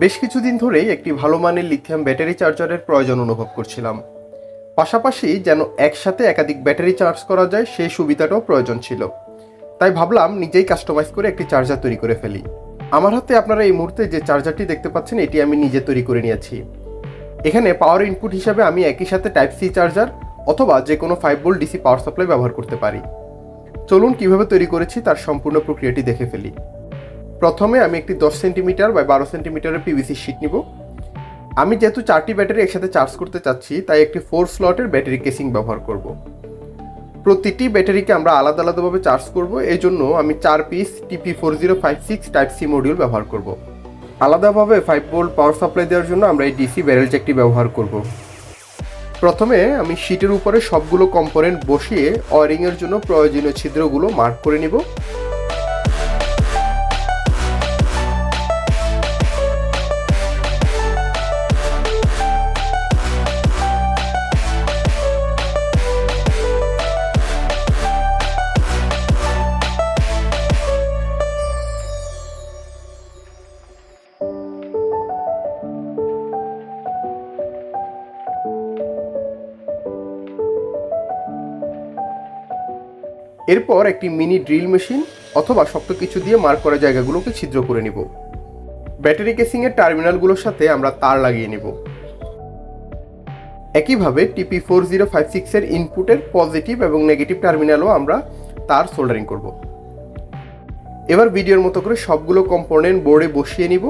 বেশ কিছুদিন ধরেই একটি ভালো মানের লিথিয়াম ব্যাটারি চার্জারের প্রয়োজন অনুভব করছিলাম। পাশাপাশি যেন একসাথে একাধিক ব্যাটারি চার্জ করা যায়, সেই সুবিধাটাও প্রয়োজন ছিল। তাই ভাবলাম নিজেই কাস্টমাইজ করে একটি চার্জার তৈরি করে ফেলি। আমার হাতে আপনারা এই মুহূর্তে যে চার্জারটি দেখতে পাচ্ছেন, এটি আমি নিজে তৈরি করে নিয়েছি। এখানে পাওয়ার ইনপুট হিসাবে আমি একই সাথে টাইপ সি চার্জার অথবা যে কোনো five volt DC power supply ব্যবহার করতে পারি। চলুন কীভাবে তৈরি করেছি তার সম্পূর্ণ প্রক্রিয়াটি দেখে ফেলি। প্রথমে আমি একটি দশ সেন্টিমিটার বা বারো সেন্টিমিটারের পিভিসি শিট নিব। আমি যেহেতু চারটি ব্যাটারি একসাথে চার্জ করতে চাচ্ছি, তাই একটি ফোর স্লটের ব্যাটারি কেসিং ব্যবহার করব। প্রতিটি ব্যাটারিকে আমরা আলাদা আলাদাভাবে চার্জ করব, এই জন্য আমি চার piece TP four zero five six type C module ব্যবহার করব। আলাদাভাবে ফাইভ ভোল্ট পাওয়ার সাপ্লাই দেওয়ার জন্য আমরা এই ডিসি ব্যারেল জ্যাকটি ব্যবহার করব। প্রথমে আমি শিটের উপরে সবগুলো কম্পোনেন্ট বসিয়ে ওয়ারিংয়ের জন্য প্রয়োজনীয় ছিদ্রগুলো মার্ক করে নিব। এরপর একটি মিনি ড্রিল মেশিন অথবা শক্ত কিছু দিয়ে মার্ক করা জায়গাগুলোকে ছিদ্র করে নিব। ব্যাটারি কেসিংয়ের টার্মিনালগুলোর সাথে আমরা তার লাগিয়ে নিব। একইভাবে টিপি ফোর জিরো ফাইভ সিক্সের ইনপুটের পজিটিভ এবং নেগেটিভ টার্মিনালও আমরা তার সোল্ডারিং করব। এবার ভিডিওর মতো করে সবগুলো কম্পোনেন্ট বোর্ডে বসিয়ে নিব।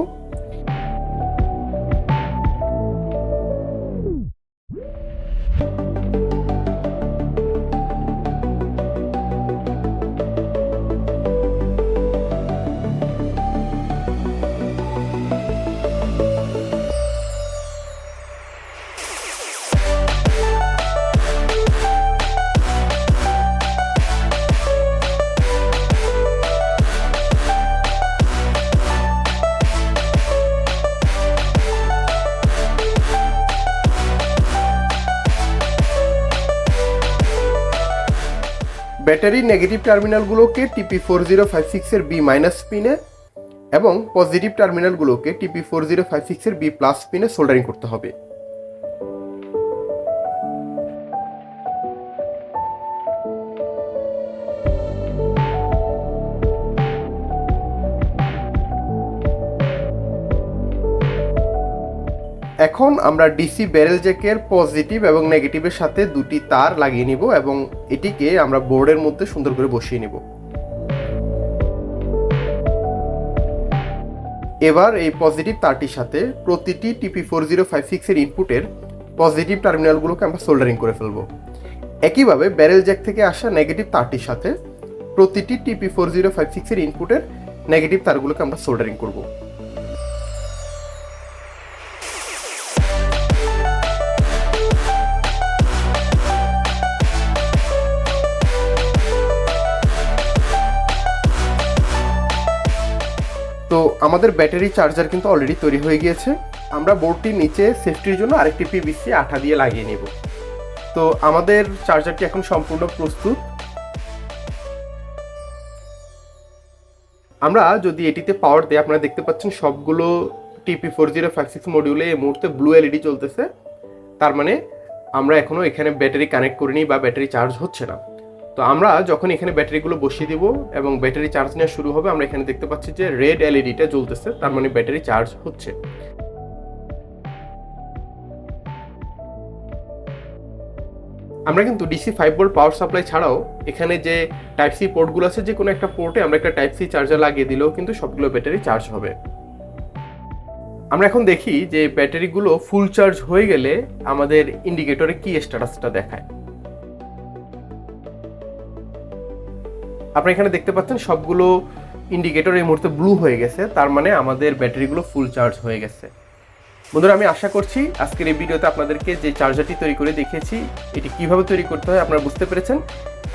ব্যাটারি নেগেটিভ টার্মিনালগুলোকে টিপি ফোর জিরো ফাইভ সিক্সের বি মাইনাস পিনে এবং পজিটিভ টার্মিনালগুলোকে টিপি ফোর জিরো ফাইভ সিক্সের বি প্লাস পিনে সোল্ডারিং করতে হবে। এখন আমরা ডিসি ব্যারেল জ্যাকের পজিটিভ এবং নেগেটিভের সাথে দুটি তার লাগিয়ে নিব এবং এটিকে আমরা বোর্ডের মধ্যে সুন্দর করে বসিয়ে নিব। এবার এই পজিটিভ তারটির সাথে প্রতিটি টিপি ফোর জিরো ফাইভ সিক্সের ইনপুটের পজিটিভ টার্মিনালগুলোকে আমরা সোল্ডারিং করে ফেলব। একইভাবে ব্যারেল জ্যাক থেকে আসা নেগেটিভ তারটির সাথে প্রতিটি টিপি ফোর জিরো ফাইভ সিক্সের ইনপুটের নেগেটিভ তারগুলোকে আমরা সোল্ডারিং করব। তো আমাদের ব্যাটারি চার্জার কিন্তু অলরেডি তৈরি হয়ে গিয়েছে। আমরা বোর্ডটির নিচে সেফটির জন্য আরেকটি পিভিসি আঠা দিয়ে লাগিয়ে নেব। তো আমাদের চার্জারটি এখন সম্পূর্ণ প্রস্তুত। আমরা যদি এটিতে পাওয়ার দিই, আপনারা দেখতে পাচ্ছেন সবগুলো TP four zero five six মডিউলে এই মুহূর্তে ব্লু এলইডি চলতেছে। তার মানে আমরা এখনও এখানে ব্যাটারি কানেক্ট করিনি বা ব্যাটারি চার্জ হচ্ছে না। তো আমরা যখন এখানে ব্যাটারিগুলো বসিয়ে দিব এবং ব্যাটারি চার্জ নেওয়া শুরু হবে, আমরা এখানে দেখতে পাচ্ছি যে রেড এলইডিটা জ্বলতেছে, তার মানে ব্যাটারি চার্জ হচ্ছে। আমরা কিন্তু DC five volt power supply ছাড়াও এখানে যে টাইপ সি পোর্টগুলো আছে, যে কোনো একটা পোর্টে আমরা একটা টাইপ সি চার্জার লাগিয়ে দিলেও কিন্তু সবগুলো ব্যাটারি চার্জ হবে। আমরা এখন দেখি যে ব্যাটারিগুলো ফুল চার্জ হয়ে গেলে আমাদের ইন্ডিকেটরে কি স্ট্যাটাসটা দেখায়। আপনারা এখানে দেখতে পাচ্ছেন সবগুলো ইন্ডিকেটর এই মুহূর্তে ব্লু হয়ে গেছে। তার মানে আমাদের ব্যাটারিগুলো ফুল চার্জ হয়ে গেছে। বন্ধুরা, আমি আশা করছি আজকের এই ভিডিওতে আপনাদেরকে যে চার্জারটি তৈরি করে দেখিয়েছি, এটি কীভাবে তৈরি করতে হয় আপনারা বুঝতে পেরেছেন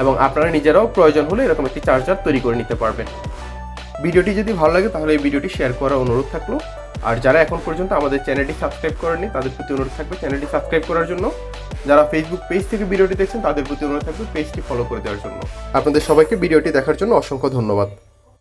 এবং আপনারা নিজেরাও প্রয়োজন হলে এরকম একটি চার্জার তৈরি করে নিতে পারবেন। ভিডিওটি যদি ভালো লাগে, তাহলে এই ভিডিওটি শেয়ার করার অনুরোধ থাকল। আর যারা এখন পর্যন্ত আমাদের চ্যানেলটি সাবস্ক্রাইব করেনি তাদের প্রতি অনুরোধ থাকবে চ্যানেলটি সাবস্ক্রাইব করার জন্য। যারা ফেসবুক পেজ থেকে ভিডিওটি দেখছেন, তাদের প্রতি অনুরোধ থাকবে পেজটি ফলো করে দেওয়ার জন্য। আপনাদের সবাইকে ভিডিওটি দেখার জন্য অসংখ্য ধন্যবাদ।